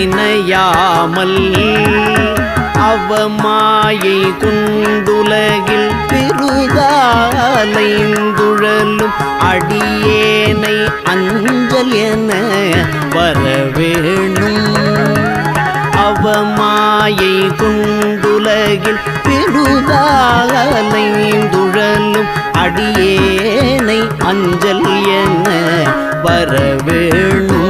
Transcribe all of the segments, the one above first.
நினையாமல் அவமாயை குண்டுலகில் பெருதாலைந்துழலும் அடியேனை அஞ்சல் என வரவேணும். அவமாயை குண்டுலகில் பெருதாலைந்துழலும் அடியேனை அஞ்சல் என வரவேணும்.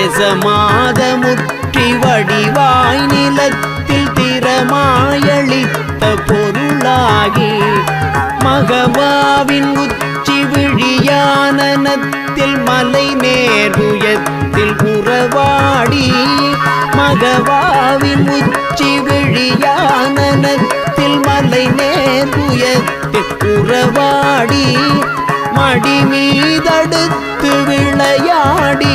ரசமாத முற்றி வடிவாய் நிலத்தில் திறமாயளித்த பொருளாகி மகவாவின் உச்சி விழியானனத்தில் மலை நேருயத்தில் உறவாடி மகவாவின் உச்சி விழியானனத்தில் மலை நேருயத்தில் உறவாடி மடி மீதடுத்து விளையாடி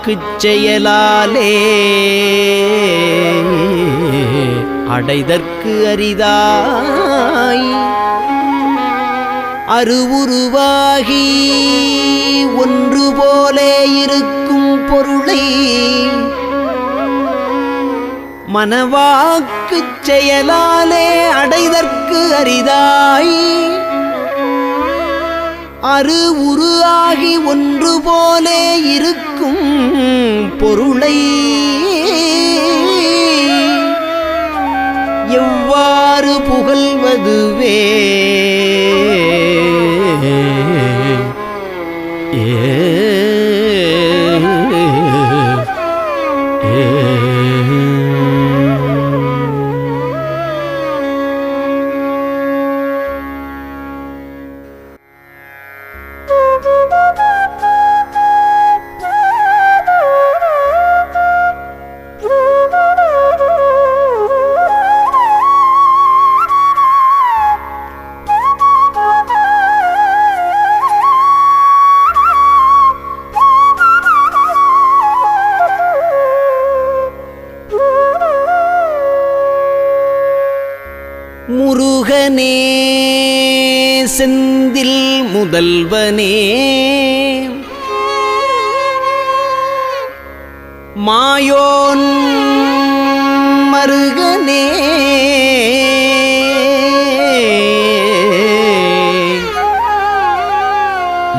வாக்குச் செயலாலே அடைதற்கு அரிதாய். அருவுருவாகி ஒன்று போலே இருக்கும் பொருளை மனவாக்குச் செயலாலே அடைதற்கு அரிதாய். அரு உருவாகி ஒன்று போலே இருக்கும் பொருளை. எவ்வாறு புகழ்வதுவே? ஏ முதல்வனே மாயோன் மருகனே.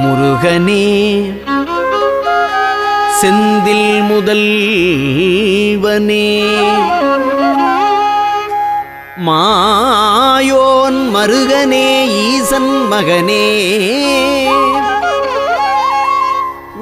முருகனே செந்தில் முதல்வனே. மாயோன் மருகனே ஈசன் மகனே.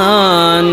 நான்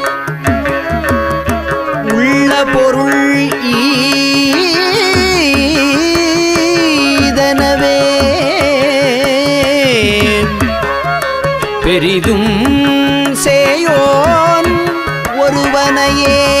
செய்தும் சேயோன் ஒருவனையே.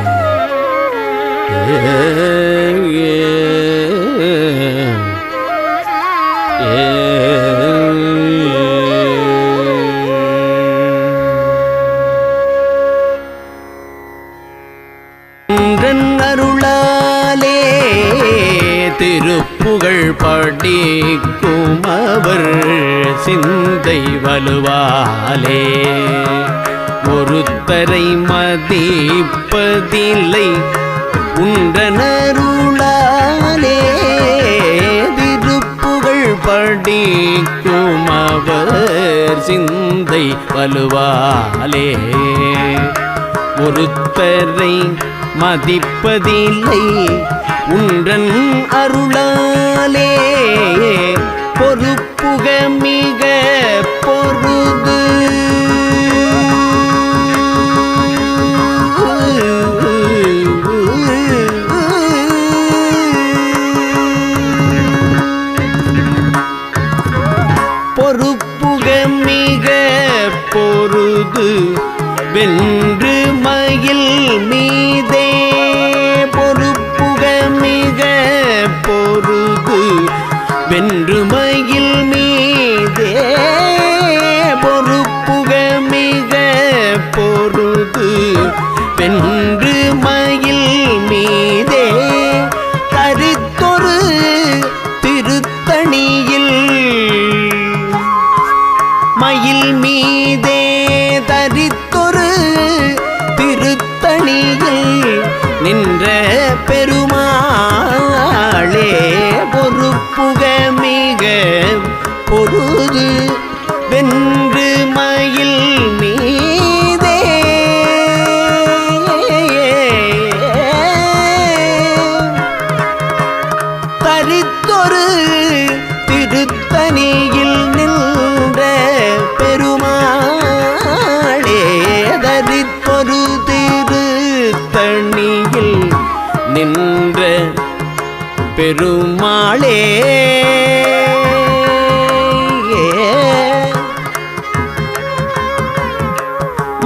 படிக்கும் அவர் சிந்தை வலுவாலே. ஒருத்தரை மதிப்பதில்லை உண்டனருளாலே. திருப்புகள் படிக்கும் அவர் சிந்தை வலுவாலே. ஒருத்தரை மதிப்பதில்லை. உன்றன் அருளாலே பொறுப்புக மிக பொருது பொறுப்புக மிக பொருது வென்று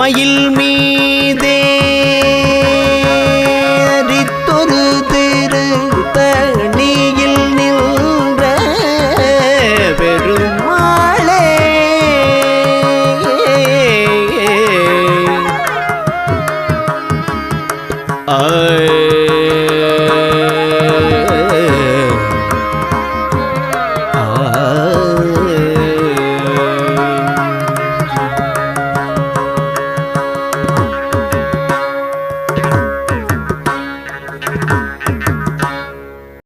மயில் மீதே